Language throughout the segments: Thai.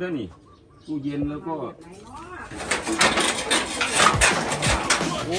ด้วยนี่ตู้เย็นแล้วก็โอ้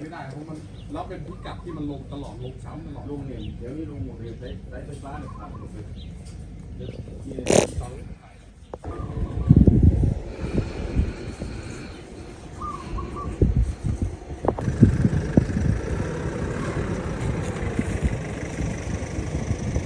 ไม่ได้เพราะมันแล้วเป็นพิกัดที่มันลงตลอดลงซ้ำตลอดลงเนี่ยเดี๋ยวนี้ลงหมดเลยใช้ใช้ไฟฟ้าเนี่ยขาดหมดเลยเดี๋ยวที่ตอง